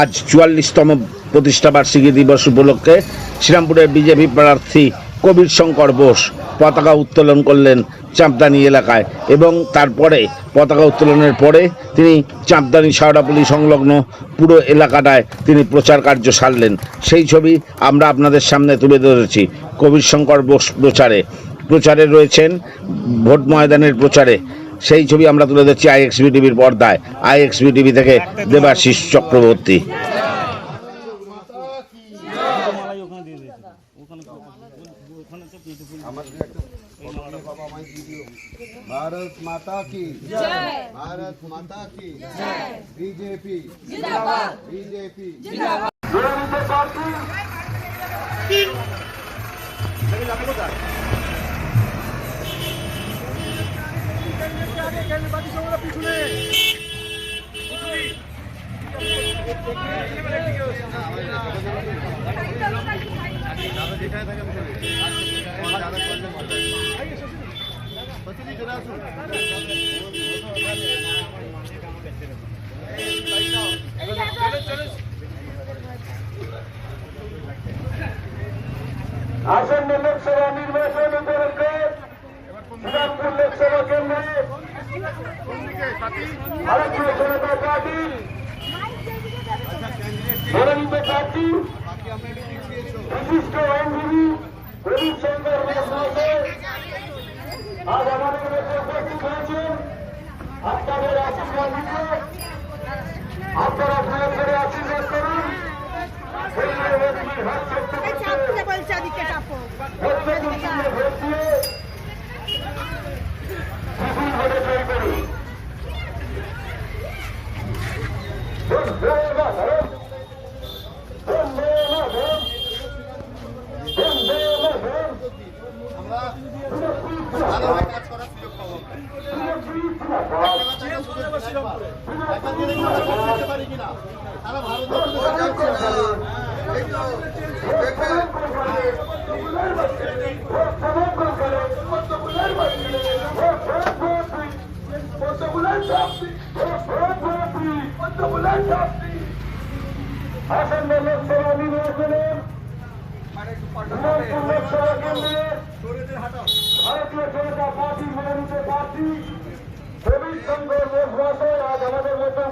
আজ চুয়াল্লিশতম প্রতিষ্ঠাবার্ষিকী দিবস উপলক্ষে শ্রীরামপুরের বিজেপি প্রার্থী কবির শঙ্কর বোস পতাকা উত্তোলন করলেন চাঁপদানি এলাকায় এবং তারপরে পতাকা উত্তোলনের পরে তিনি চাঁপদানি শাওড়াপুলি সংলগ্ন পুরো এলাকাটায় তিনি প্রচার কার্য সারলেন। সেই ছবি আমরা আপনাদের সামনে তুলে ধরেছি কবির শঙ্কর বোস প্রচারে। প্রচারে রয়েছেন ভোট ময়দানের প্রচারে। সেই ছবি আমরা তুলে ধরছি আইএক্সবি টিভির পর্দায় আইএক্সবি টিভি থেকে দেবাশিস চক্রবর্তী মালাই ওখানে দিয়ে দিয়েছে ওখানে ওখানে তো বিউটিফুল भारत माता की जय भारत माता की जय बीजेपी जिंदाबाद बीजेपी আসন্ন লোকসভা নির্বাচন উপলক্ষে শ্রীরামপুর লোকসভা কেন্দ্রে ভারতীয় জনতা পার্টি মনোনীত প্রার্থী মাতরম ভালোভাবে কাজ করার সুযোগ পাবো আমরা সারা দেখবে আসন্ন লোকসভা নির্বাচনে লোকসভা কেন্দ্রে ভারতীয় বোস আজ আমাদের মধ্যে